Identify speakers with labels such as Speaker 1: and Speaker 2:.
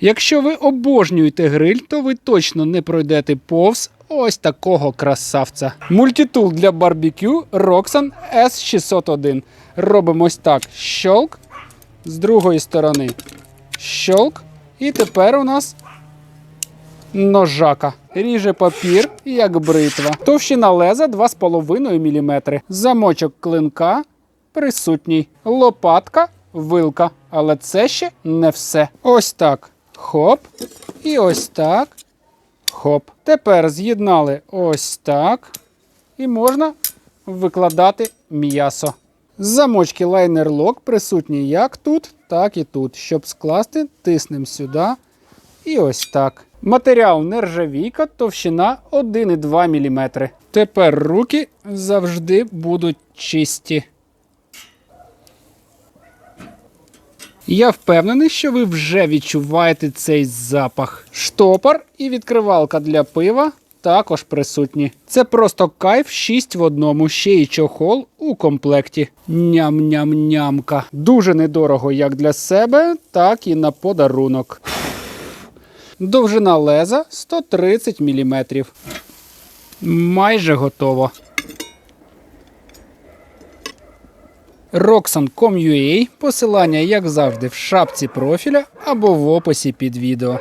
Speaker 1: Якщо ви обожнюєте гриль, то ви точно не пройдете повз ось такого красавця. Мультитул для барбекю Roxan S601. Робимо ось так: щолк з другої сторони. Щолк. І тепер у нас ножака. Ріже папір, як бритва. Товщина леза 2,5 мм. Замочок клинка присутній. Лопатка, вилка. Але це ще не все. Ось так. Хоп. І ось так. Хоп. Тепер з'єднали ось так. І можна викладати м'ясо. Замочки лайнер лок присутні як тут, так і тут. Щоб скласти, тиснемо сюди. І ось так. Матеріал нержавійка, товщина 1,2 мм. Тепер руки завжди будуть чисті. Я впевнений, що ви вже відчуваєте цей запах. Штопор і відкривалка для пива також присутні. Це просто кайф 6 в одному, ще й чохол у комплекті. Ням-ням-нямка. Дуже недорого як для себе, так і на подарунок. Довжина леза 130 мм. Майже готово. Roxan.com.ua, посилання, як завжди, в шапці профіля або в описі під відео.